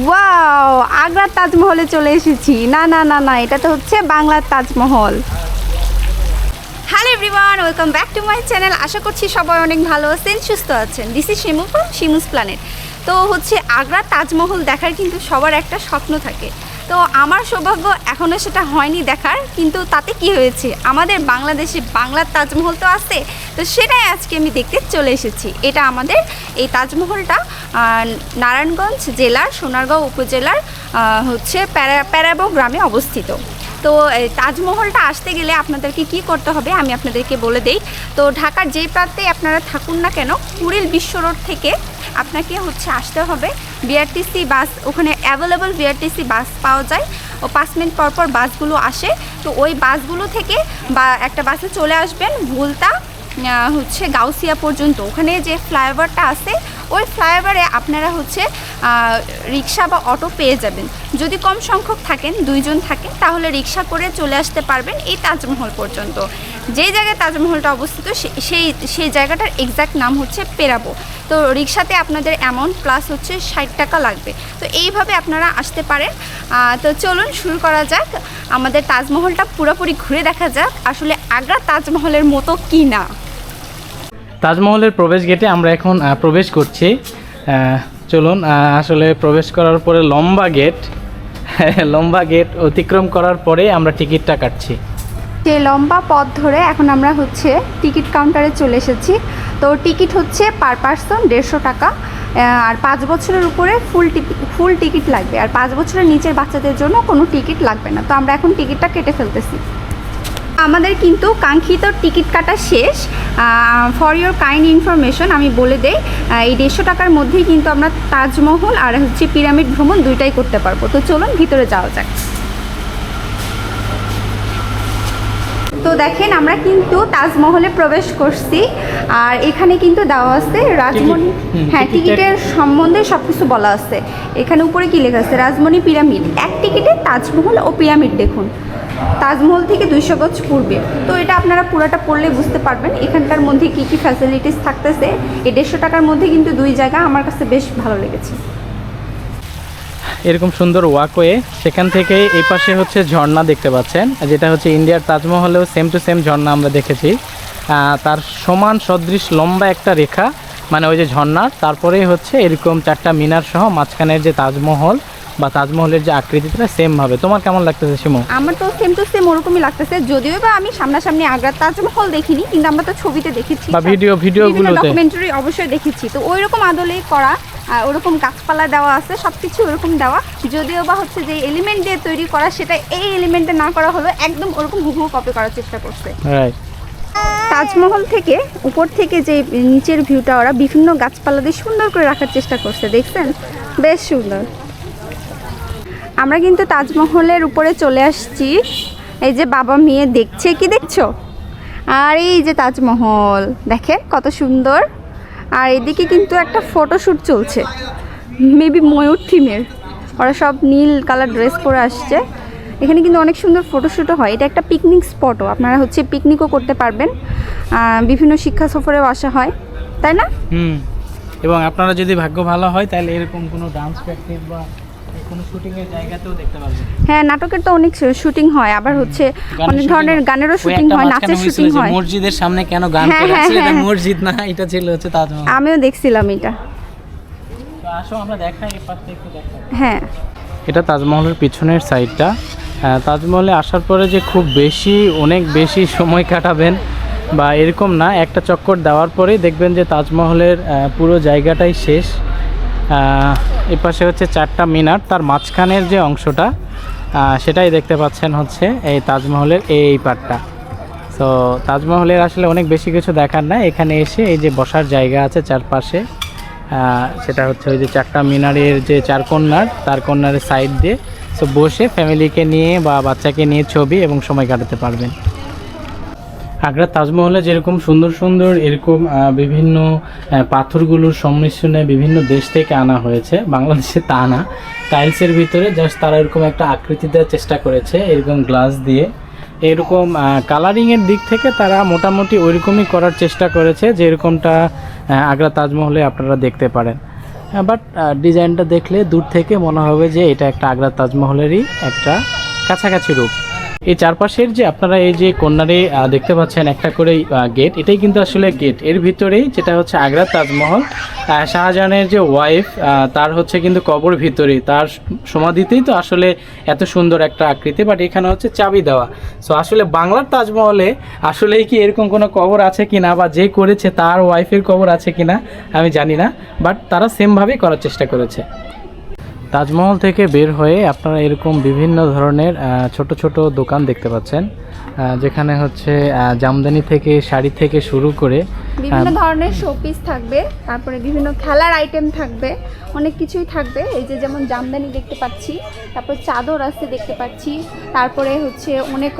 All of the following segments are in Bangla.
ওয়াও আগ্রার তাজমহলে চলে এসেছি। না না না না, এটা তো হচ্ছে বাংলার Taj Mahal. Hello everyone welcome back to my channel আশা করছি সবাই অনেক ভালো আছেন, সুস্থ আছেন। This is Shimu from Shimu's planet তো হচ্ছে আগ্রার তাজমহল দেখার কিন্তু সবার একটা স্বপ্ন থাকে। তো আমার সৌভাগ্য এখনও সেটা হয়নি দেখার, কিন্তু তাতে কি হয়েছে? আমাদের বাংলাদেশে বাংলার তাজমহল তো আছে, তো সেটাই আজকে আমি দেখতে চলে এসেছি। এটা আমাদের এই তাজমহলটা নারায়ণগঞ্জ জেলার সোনারগাঁও উপজেলার হচ্ছে প্যারা, প্যারাবো গ্রামে অবস্থিত। তো তাজমহলটা আসতে গেলে আপনাদেরকে কি করতে হবে আমি আপনাদেরকে বলে দেই। তো, ঢাকার যে প্রান্তে আপনারা থাকুন না কেন, কুড়িল বিশ্ব রোড থেকে আপনাকে হচ্ছে আসতে হবে। বিআরটিসি বাস, ওখানে অ্যাভেলেবল বিআরটিসি বাস পাওয়া যায়। ও, পাঁচ মিনিট পর পর বাসগুলো আসে। তো, ওই বাসগুলো থেকে বা, একটা বাসে চলে আসবেন ভুলতা হচ্ছে গাউসিয়া পর্যন্ত। ওখানে যে ফ্লাইওভারটা আছে ওই ফ্লাইওভারে আপনারা হচ্ছে রিক্সা বা অটো পেয়ে যাবেন। যদি কম সংখ্যক থাকেন, দুইজন থাকেন তাহলে রিক্সা করে চলে আসতে পারবেন এই তাজমহল পর্যন্ত। যেই জায়গায় তাজমহলটা অবস্থিত সেই সেই জায়গাটার এক্স্যাক্ট নাম হচ্ছে পেরাবো। তো রিক্সাতে আপনাদের অ্যামাউন্ট প্লাস হচ্ছে ষাট টাকা লাগবে। তো এইভাবে আপনারা আসতে পারেন। তো চলুন শুরু করা যাক। আমাদের তাজমহলটা পুরোপুরি ঘুরে দেখা যাক, আসলে আগ্রা তাজমহলের মতো কি না তাজমহলের প্রবেশ গেটে আমরা এখন প্রবেশ করছি। চলুন আসলে প্রবেশ করার পরে লম্বা গেট লম্বা গেট অতিক্রম করার পরে আমরা টিকিটটা কাটছি। যে লম্বা পথ ধরে এখন আমরা হচ্ছে টিকিট কাউন্টারে চলে এসেছি। তো টিকিট হচ্ছে পার পার্সন দেড়শো টাকা। আর পাঁচ বছরের উপরে ফুল ফুল টিকিট লাগবে। আর পাঁচ বছরের নিচের বাচ্চাদের জন্য কোনো টিকিট লাগবে না। তো আমরা এখন টিকিটটা কেটে ফেলতেছি। আমাদের কিন্তু কাঙ্ক্ষিত টিকিট কাটা শেষ। ফর ইওর কাইন্ড ইনফরমেশন আমি বলে দেই এই দেড়শো টাকার মধ্যেই কিন্তু আমরা তাজমহল আর হচ্ছে পিরামিড ভ্রমণ দুইটাই করতে পারব। তো চলুন ভিতরে যাওয়া যাক। তো দেখেন আমরা কিন্তু তাজমহলে প্রবেশ করছি আর এখানে কিন্তু দেওয়া আছে রাজমণি হ্যাঁ টিকিটের- টিকিটের সম্বন্ধে সব কিছু বলা আছে। এখানে উপরে কি লেখা আছে? রাজমণি পিরামিড। এক টিকিটে তাজমহল ও পিরামিড দেখুন। তাজমহল থেকে দুইশো গজ পূর্বে। তো এটা আপনারা পুরোটা পড়লে বুঝতে পারবেন, এখানকার মধ্যে কি কি ফ্যাসিলিটিস থাকতেছে। এই দেড়শো টাকার মধ্যে কিন্তু দুই জায়গা আমার কাছে বেশ ভালো লেগেছে। এরকম সুন্দর ওয়াকওয়ে সেখান থেকে এই পাশে হচ্ছে ঝর্ণা দেখতে পাচ্ছেন, যেটা হচ্ছে ইন্ডিয়ার তাজমহলেও সেম টু সেম ঝর্ণা আমরা দেখেছি। তার সমান সদৃশ লম্বা একটা রেখা মানে ওই যে ঝর্ণার, তারপরেই হচ্ছে এরকম চারটা মিনার সহ মাঝখানের যে তাজমহল বা তাজমহলের যে আকৃতিটা সেম ভাবে তোমার কেমন লাগতেছে শিমু? আমার তো সেম টু সেম ওরকমই লাগতেছে। যদিও বা আমি সামনাসামনি আগ্রার তাজমহল দেখিনি কিন্তু আমরা তো ছবিতে দেখেছি। বা ভিডিও ভিডিওগুলোতে ডকুমেন্টারি অবশ্যই দেখেছি। তো ওই রকম আদলেই করা ওরকম গাছপালা দেওয়া আছে সব কিছু ওরকম দেওয়া। যদিও বা হচ্ছে যে এলিমেন্ট দিয়ে তৈরি করা সেটা এই এলিমেন্টে না করা হলো একদম ওরকম হুবহু কপি করার চেষ্টা করছে। রাইট তাজমহল থেকে উপর থেকে যে নিচের ভিউটা ওরা বিভিন্ন গাছপালা দিয়ে সুন্দর করে রাখার চেষ্টা করছে দেখছেন? বেশ সুন্দর। আমরা কিন্তু তাজমহলের উপরে চলে আসছি। এই যে বাবা মেয়ে দেখছে, কি দেখছ? আর এই যে তাজমহল, দেখেন কত সুন্দর। আর এদিকে কিন্তু একটা ফটোশ্যুট চলছে। মেবি ময়ূর থিমের। ওরা সব নীল কালার ড্রেস পরে আসছে। এখানে কিন্তু অনেক সুন্দর ফটোশ্যুটও হয়। এটা একটা পিকনিক স্পটও আপনারা হচ্ছে পিকনিকও করতে পারবেন। বিভিন্ন শিক্ষা সফরেও আসা হয়। তাই না? হুম। এবং আপনারা যদি ভাগ্য ভালো হয়, তাহলে এরকম কোনো ডান্স প্র্যাকটিস বা কোনো শুটিংয়ের জায়গাতেও দেখতে পারবেন হ্যাঁ নাটকের তো অনেক শুটিং হয় আবার হচ্ছে অনেক ধরনের গানেরও শুটিং হয় নাচের শুটিং হয়। মসজিদের সামনে কেন গান হ্যাঁ, করে হ্যাঁ, আসলে এটা হ্যাঁ। মসজিদ না এটা ছিল হচ্ছে তাজমহল। আমিও দেখছিলাম এটা। তো আসো আমরা দেখাই এই একটু দেখাই। হ্যাঁ। এটা তাজমহলের পিছনের সাইডটা। আহ, তাজমহলে আসার পরে যে খুব বেশি অনেক বেশি সময় কাটাবেন বা এরকম না একটা চক্কর দেওয়ার পরেই দেখবেন যে তাজমহলের পুরো জায়গাটাই শেষ। আহ, এ পাশে হচ্ছে চারটা মিনার তার মাঝখানের যে অংশটা সেটাই দেখতে পাচ্ছেন হচ্ছে এই তাজমহলের এই পার্টটা তো তাজমহলের আসলে অনেক বেশি কিছু দেখার না এখানে এসে এই যে বসার জায়গা আছে চারপাশে সেটা হচ্ছে ওই যে চারটা মিনারের যে চার কন্যার তার কন্যারের সাইড দিয়ে। সো বসে ফ্যামিলিকে নিয়ে বা বাচ্চাকে নিয়ে ছবি এবং সময় কাটাতে পারবেন। আগ্রার তাজমহলে যেরকম সুন্দর সুন্দর এরকম বিভিন্ন পাথরগুলোর সংমিশ্রণে বিভিন্ন দেশ থেকে আনা হয়েছে বাংলাদেশে তা না। টাইলসের ভিতরে জাস্ট তারা এরকম একটা আকৃতি দেওয়ার চেষ্টা করেছে এরকম গ্লাস দিয়ে। এরকম কালারিংয়ের দিক থেকে তারা মোটামুটি ওইরকমই করার চেষ্টা করেছে যেরকমটা আহ, আগ্রা তাজমহলে আপনারা দেখতে পারেন। বাট ডিজাইনটা দেখলে দূর থেকে মনে হবে যে এটা একটা আগ্রা তাজমহলেরই একটা কাছাকাছি রূপ। এই চারপাশের যে আপনারা এই যে কন্যারে দেখতে পাচ্ছেন একটা করে গেট এটাই কিন্তু আসলে গেটের ভিতরেই যেটা হচ্ছে আগ্রা তাজমহল শাহজাহানের যে ওয়াইফ তার হচ্ছে কিন্তু কবর ভিতরে তার সমাধিতেই তো আসলে এত সুন্দর একটা আকৃতি বাট এখানে হচ্ছে চাবি দেওয়া। সো আসলে বাংলার তাজমহলে আসলেই কি এরকম কোনো কবর আছে কি না বা যে করেছে তার ওয়াইফের কবর আছে কিনা, আমি জানি না বাট তারা সেমভাবেই করার চেষ্টা করেছে। তাজমহল থেকে বের হয়ে আপনারা এরকম বিভিন্ন ধরনের ছোট ছোট দোকান দেখতে পাচ্ছেন। যেখানে হচ্ছে জামদানি থেকে শাড়ি থেকে শুরু করে বিভিন্ন ধরনের শোপিস থাকবে তারপরে বিভিন্ন খেলার আইটেম থাকবে অনেক কিছুই থাকবে। এই যে যেমন জামদানি দেখতে পাচ্ছি তারপর চাদর আছে দেখতে পাচ্ছি তারপরে হচ্ছে অনেক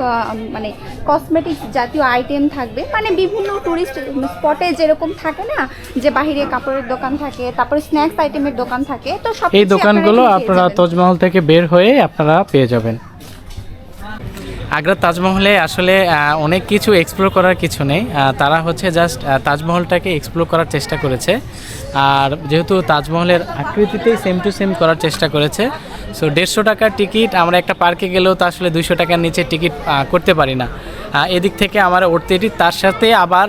মানে কসমেটিক্স জাতীয় আইটেম থাকবে। মানে বিভিন্ন টুরিস্ট স্পটে যেরকম থাকে না যে বাহিরে কাপড়ের দোকান থাকে তারপরে স্ন্যাক্স আইটেমের দোকান থাকে তো সব এই দোকানগুলো আপনারা তাজমহল থেকে বের হয়ে আপনারা পেয়ে যাবেন। আগ্রার তাজমহলে আসলে অনেক কিছু এক্সপ্লোর করার কিছু নেই। তারা হচ্ছে জাস্ট তাজমহলটাকে এক্সপ্লোর করার চেষ্টা করেছে। আর যেহেতু তাজমহলের আকৃতিতেই সেম টু সেম করার চেষ্টা করেছে সো দেড়শো টাকার টিকিট আমরা একটা পার্কে গেলেও তো আসলে দুশো টাকার নিচে টিকিট করতে পারি না। এদিক থেকে আমার উঠতে তার সাথে আবার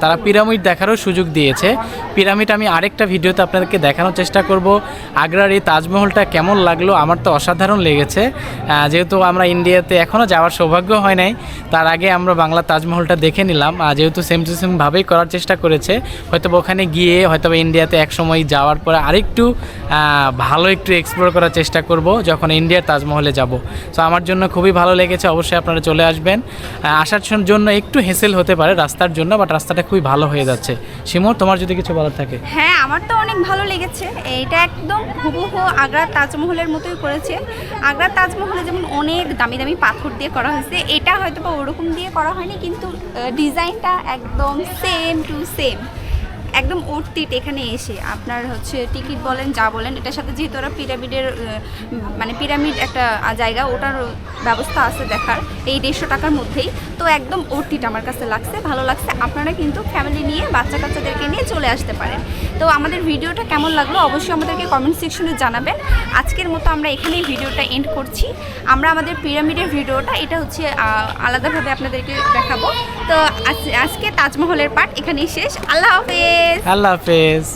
তারা পিরামিড দেখারও সুযোগ দিয়েছে। পিরামিড আমি আরেকটা ভিডিওতে আপনাদেরকে দেখানোর চেষ্টা করব। আগ্রার এই তাজমহলটা কেমন লাগল? আমার তো অসাধারণ লেগেছে। যেহেতু আমরা ইন্ডিয়াতে এখনও যাওয়ার সৌভাগ্য হয় নাই, তার আগে আমরা বাংলা তাজমহলটা দেখে নিলাম। যেহেতু সেম টু সেমভাবেই করার চেষ্টা করেছে হয়তো ওখানে গিয়ে হয়তো ইন্ডিয়াতে এক সময় যাওয়ার পরে আরেকটু ভালো একটু এক্সপ্লোর করার চেষ্টা করব যখন ইন্ডিয়ার তাজমহলে যাব। সো আমার জন্য খুবই ভালো লেগেছে, অবশ্যই আপনারা চলে আসবেন। আসার জন্য একটু হেসেল হতে পারে রাস্তার জন্য বাট রাস্তাটা খুবই ভালো হয়ে যাচ্ছে। সিমোর তোমার যদি কিছু বলার থাকে। হ্যাঁ আমার তো অনেক ভালো লেগেছে। এইটা একদম হুবহু আগ্রার তাজমহলের মতোই করেছে। আগ্রার তাজমহলে যেমন অনেক দামি দামি পাথর দিয়ে করা হয়েছে, এটা হয়তো বা ওরকম দিয়ে করা হয়নি, কিন্তু ডিজাইনটা একদম সেম টু সেম একদম অর্থিত এখানে এসে আপনার হচ্ছে টিকিট বলেন, যা বলেন, এটার সাথে যেহেতু ওরা পিরামিডের মানে পিরামিড একটা জায়গা, ওটার ব্যবস্থা আছে দেখার, এই দেড়শো টাকার মধ্যেই। তো একদম অর্থিত আমার কাছে লাগছে, ভালো লাগছে। আপনারা কিন্তু ফ্যামিলি নিয়ে, বাচ্চা কাচ্চাদেরকে নিয়ে চলে আসতে পারেন। তো আমাদের ভিডিওটা কেমন লাগল অবশ্যই আমাদেরকে কমেন্ট সেকশনে জানাবেন। আজকের মতো আমরা এখানেই ভিডিওটা এন্ড করছি। আমরা আমাদের পিরামিডের ভিডিওটা, এটা হচ্ছে আলাদাভাবে আপনাদেরকে দেখাবো। তো আজ- আজকে তাজমহলের পার্ট এখানেই শেষ। আল্লাহ হাফেজ আল্লাহ হাফেজ